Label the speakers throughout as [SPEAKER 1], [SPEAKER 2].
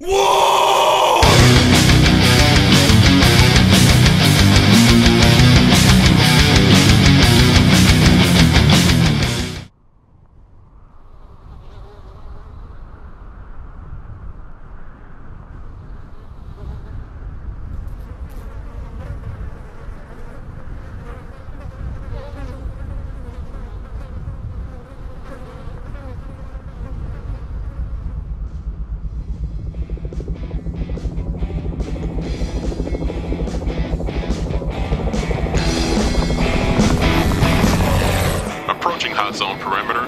[SPEAKER 1] Whoa!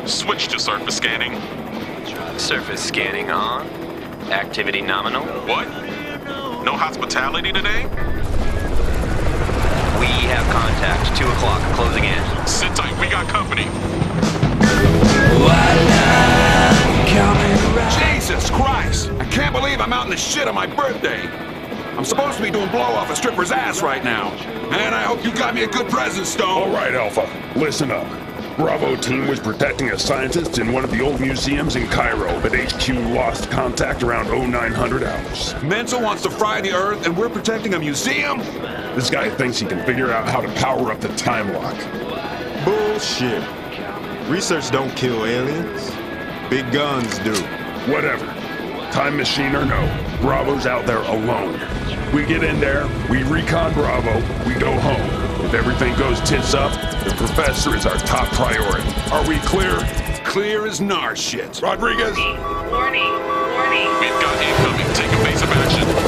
[SPEAKER 1] Switch to surface scanning.
[SPEAKER 2] Surface scanning on. Activity nominal.
[SPEAKER 1] What? No hospitality today?
[SPEAKER 2] We have contact. 2 o'clock. Closing in.
[SPEAKER 1] Sit tight, we got company.
[SPEAKER 3] Jesus Christ! I can't believe I'm out in the shit on my birthday. I'm supposed to be doing blow off a stripper's ass right now. And I hope you got me a good present, Stone.
[SPEAKER 4] All right, Alpha, listen up. Bravo team was protecting a scientist in one of the old museums in Cairo, but HQ lost contact around 0900 hours.
[SPEAKER 3] Menzel wants to fry the Earth, and we're protecting a museum?
[SPEAKER 4] This guy thinks he can figure out how to power up the time lock.
[SPEAKER 5] Bullshit. Research don't kill aliens. Big guns do.
[SPEAKER 4] Whatever. Time machine or no, Bravo's out there alone. We get in there, we recon Bravo, we go home. If everything goes tits up, the professor is our top priority. Are we clear?
[SPEAKER 3] Clear as nar shit.
[SPEAKER 4] Rodriguez?
[SPEAKER 6] Warning, warning.
[SPEAKER 1] We've got incoming. Take evasive action.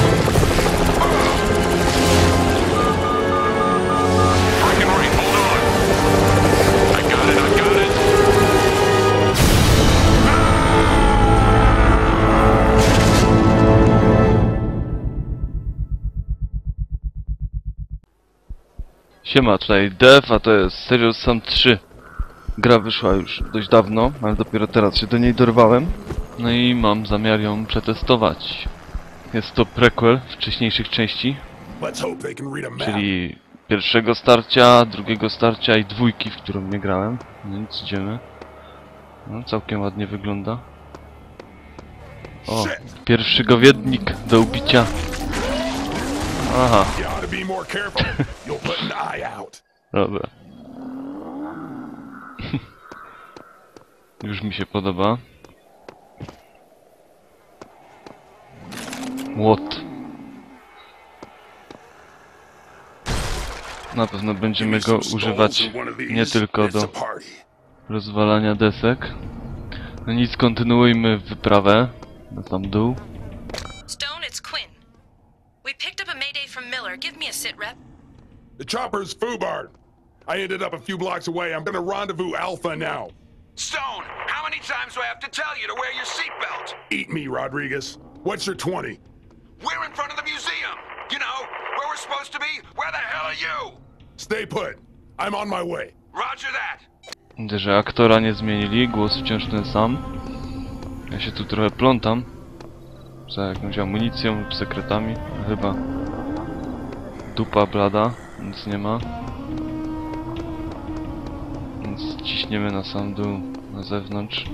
[SPEAKER 7] Siema, tutaj Dev, a to jest Serial Sam 3. Gra wyszła już dość dawno, ale dopiero teraz się do niej dorwałem. No i mam zamiar ją przetestować. Jest to prequel wcześniejszych części, czyli pierwszego starcia, drugiego starcia i dwójki, w którą nie grałem. No nic, idziemy. No, całkiem ładnie wygląda. O, pierwszy gowiednik do ubicia.
[SPEAKER 4] Out.
[SPEAKER 7] Dobra. Już mi się podoba. Łot. Na pewno będziemy go używać nie tylko do rozwalania desek. No nic, kontynuujmy wyprawę na sam dół.
[SPEAKER 4] The chopper's Fubart. I ended up a few blocks away. I'm gonna rendezvous Alpha now.
[SPEAKER 3] Stone, how many times do I have to tell you to wear your seatbelt?
[SPEAKER 4] Eat me, Rodriguez. What's your 20?
[SPEAKER 3] We're in front of the museum. You know, where we're supposed to be. Where the hell are you?
[SPEAKER 4] Stay put. I'm on my way.
[SPEAKER 3] Roger that.
[SPEAKER 7] Widzę, że aktora nie zmienili, głos wciąż ten sam. Ja się tu trochę plątam. Za jakąś amunicją lub sekretami. Chyba dupa blada, nic nie ma. Więc ciśniemy na sam dół, na zewnątrz.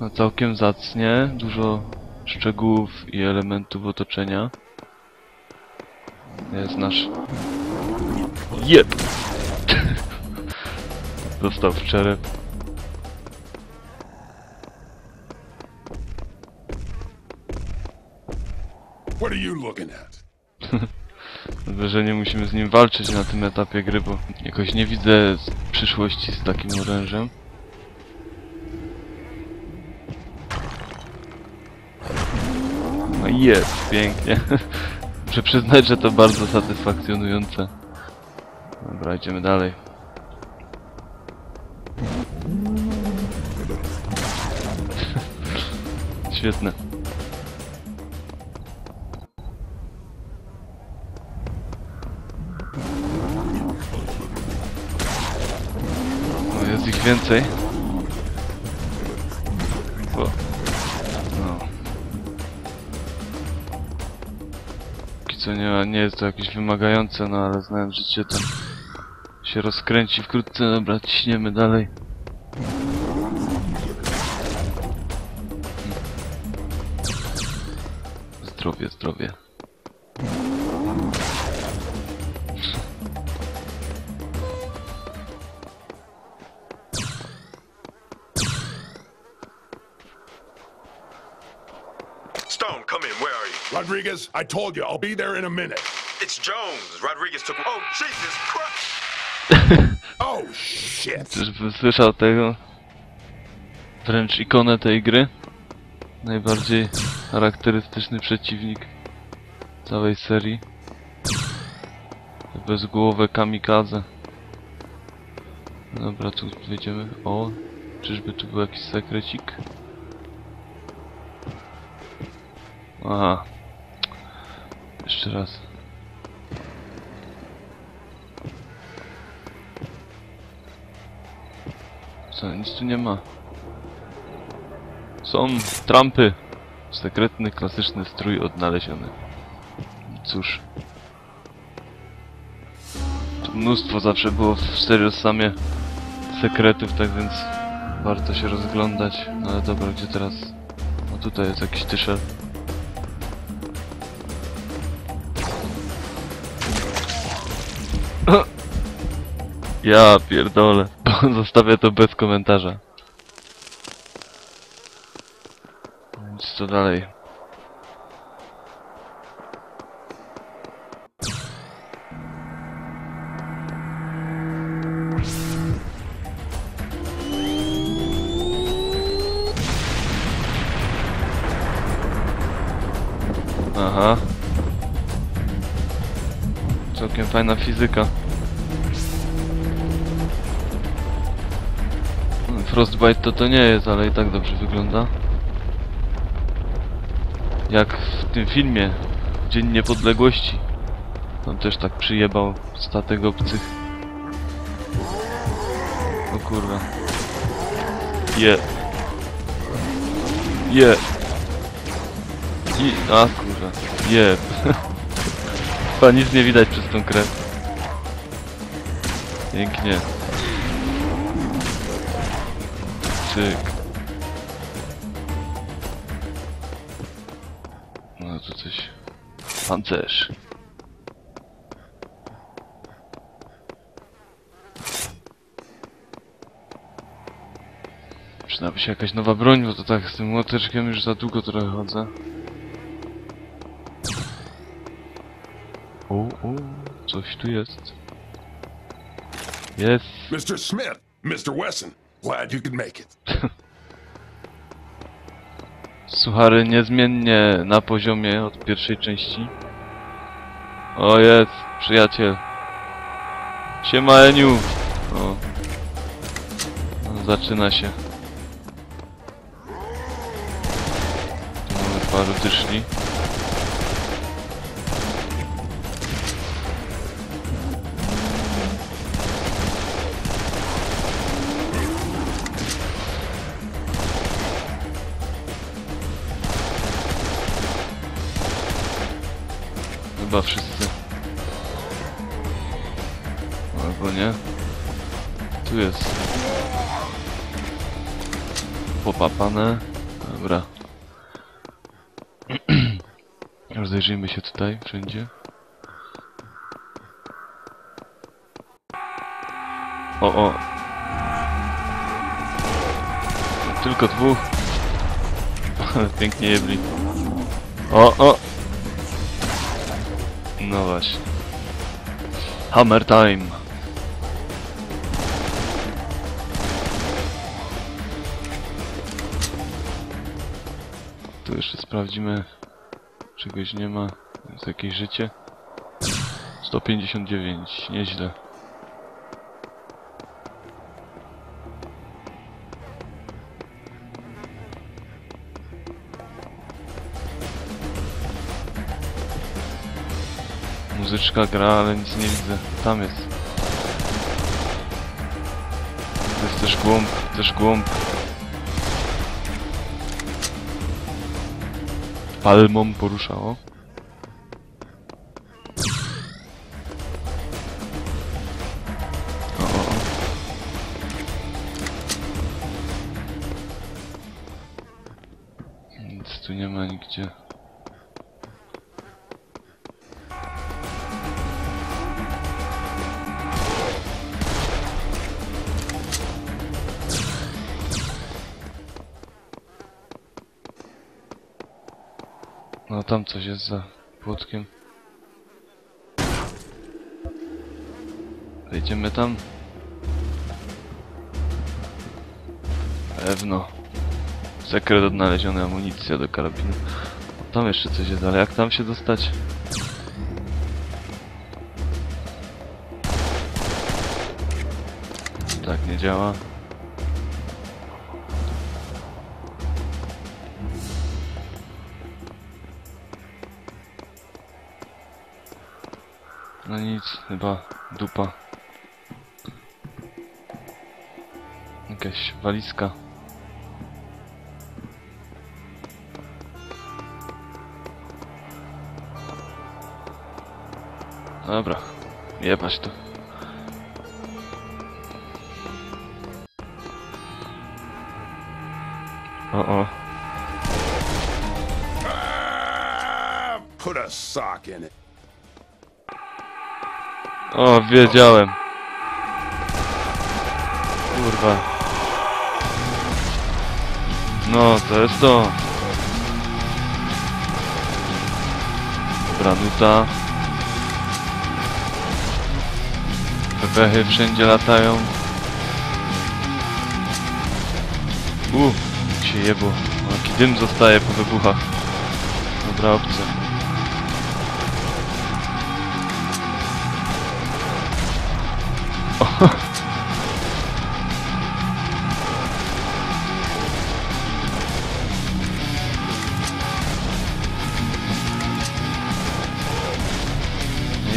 [SPEAKER 7] No całkiem zacnie, dużo szczegółów i elementów otoczenia. Jest nasz... Jeb! Dostał w czerep. że nie musimy z nim walczyć na tym etapie gry, bo jakoś nie widzę przyszłości z takim orężem. No jest, pięknie. Muszę przyznać, że to bardzo satysfakcjonujące. Dobra, idziemy dalej. Świetne. Więcej. O. No. Póki co nie, nie jest to jakieś wymagające, no ale znając życie to się rozkręci wkrótce. Dobra, ciśniemy dalej. Zdrowie, zdrowie.
[SPEAKER 5] Stone, come in. Where are you?
[SPEAKER 4] Rodriguez, I told you, I'll be there in a minute.
[SPEAKER 5] It's Jones. Rodriguez took. Oh, Jesus Christ!
[SPEAKER 4] Oh, shit.
[SPEAKER 7] Czyżby słyszał tego? Wręcz ikonę tej gry. Najbardziej charakterystyczny przeciwnik całej serii. Bezgłowe kamikaze. Dobra, tu wejdziemy. O, czyżby tu był jakiś sekrecik? Aha. Jeszcze raz. Co, nic tu nie ma. Są trampy. Sekretny, klasyczny strój odnaleziony. Cóż. Tu mnóstwo zawsze było w Seriosamie sekretów, tak więc warto się rozglądać. No ale dobra, gdzie teraz? No tutaj jest jakiś tyszel. Ja pierdolę. Zostawię to bez komentarza. Więc co dalej? Fajna fizyka. Frostbite to to nie jest, ale i tak dobrze wygląda. Jak w tym filmie Dzień Niepodległości. Tam też tak przyjebał statek obcych. O kurwa. Je. Je. I... A kurwa. Je. Chyba nic nie widać przez tą krew. Pięknie. Cyk. No tu coś. Pancerz. Przydałaby się jakaś nowa broń, bo to tak z tym młoteczkiem już za długo trochę chodzę. O, coś tu jest. Jest.
[SPEAKER 4] Mr. Smith, Mr. Wesson, glad you could make it.
[SPEAKER 7] Suchary niezmiennie na poziomie od pierwszej części. O jest, przyjaciel. Siema Eniu. O. No, zaczyna się. Mamy paru dyszli. Chyba wszyscy. Albo nie. Tu jest. Popapane. Dobra. Rozejrzyjmy się tutaj, wszędzie. O, o. Tylko dwóch. Pięknie jebli. O, o. No właśnie. Hammer time. Tu jeszcze sprawdzimy. Czegoś nie ma. Jest jakieś życie. 159. Nieźle. Muzyczka gra, ale nic nie widzę. Tam jest. To jest też głąb, też głąb. Palmą poruszało. Tam coś jest za płotkiem. Wejdziemy tam? Pewno. Sekret odnaleziony, amunicja do karabinu. Tam jeszcze coś jest, ale jak tam się dostać? Tak, nie działa. No nic, chyba dupa. Jakaś walizka. Dobra, jebać to. O, o.
[SPEAKER 4] Ah, put a sock in it.
[SPEAKER 7] O, wiedziałem. Kurwa. No, to jest to. Dobra, nuta. Bebechy wszędzie latają. U, się jebło. Jaki dym zostaje po wybuchach. Dobra opcja.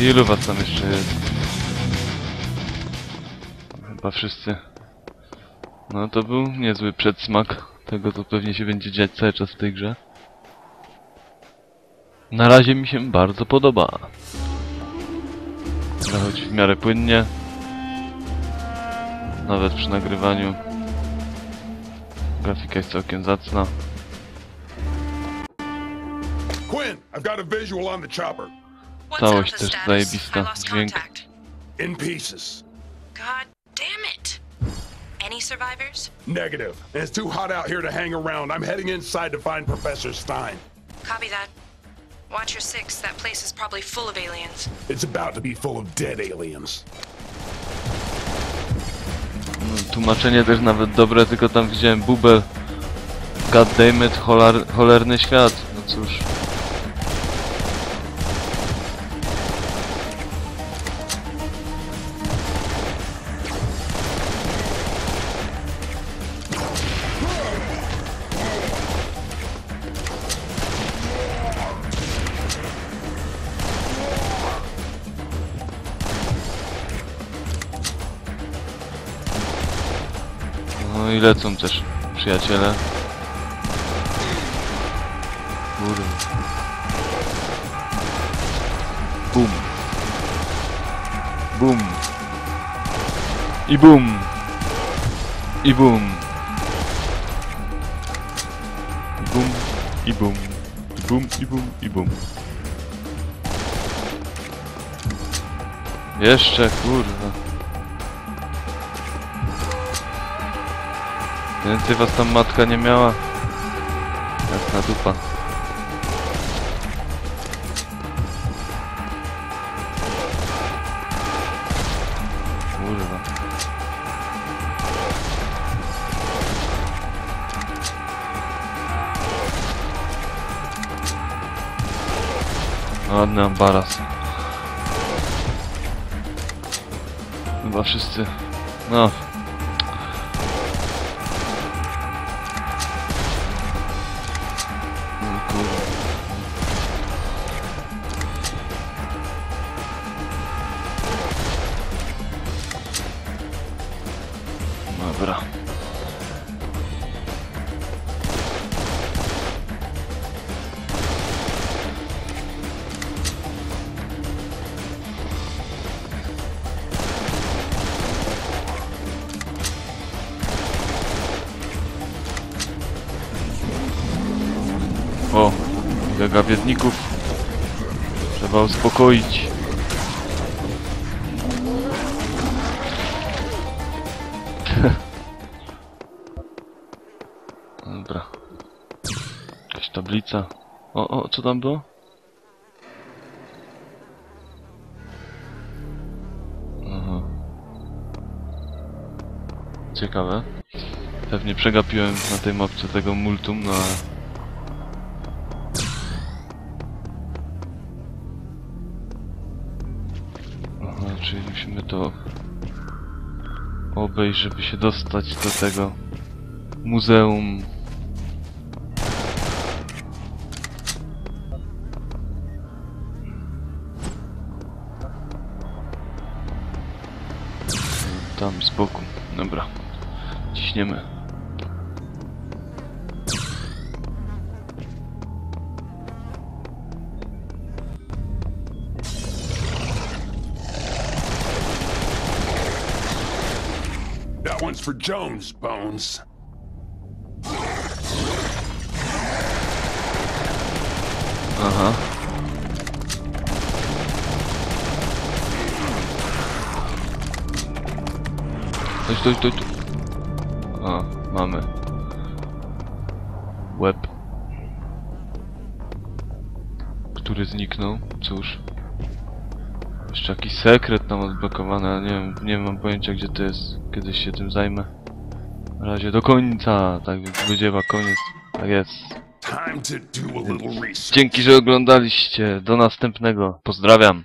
[SPEAKER 7] Ilu was tam jeszcze jest? Chyba wszyscy. No to był niezły przedsmak tego, co pewnie się będzie dziać cały czas w tej grze. Na razie mi się bardzo podoba. Zachodzi w miarę płynnie. Nawet przy nagrywaniu. Grafika jest całkiem zacna.
[SPEAKER 4] Quinn, I've got a visual on the chopper.
[SPEAKER 7] Całość też zajebista. Dźwięk.
[SPEAKER 4] In pieces.
[SPEAKER 6] God damn it. Any survivors?
[SPEAKER 4] Negative. It's too hot out here to hang around. I'm heading inside to find Professor Stein.
[SPEAKER 6] Copy that. Watch your six. That place is probably full of aliens.
[SPEAKER 4] It's about to be full of dead aliens.
[SPEAKER 7] No, Tłumaczenie też nawet dobre, tylko tam widziałem bubel. God damn it, cholar, cholerny świat. No cóż. No i lecą też przyjaciele. Kurde. Bum. Bum. I bum. I bum. I bum. I bum. I bum, i bum, i bum. Jeszcze, kurwa. Więcej was tam matka nie miała. Jasna dupa. Kurwa. Ładny ambaras. Chyba wszyscy. No. Prawiedników trzeba uspokoić. Dobra. Jakaś tablica. O, o, co tam było? Aha. Ciekawe. Pewnie przegapiłem na tej mapce tego multum, no ale... czyli musimy to obejść, żeby się dostać do tego muzeum. Tam z boku. Dobra. Ciśniemy.
[SPEAKER 4] That one's for Jones, Bones.
[SPEAKER 7] Aha. Stój, stój, stój. A, mamy. Łeb. Który zniknął, cóż. Jeszcze jakiś sekret tam odblokowany, ale nie wiem, nie mam pojęcia gdzie to jest. Kiedyś się tym zajmę. Na razie do końca, tak więc chyba koniec. Tak jest. Dzięki, że oglądaliście. Do następnego. Pozdrawiam.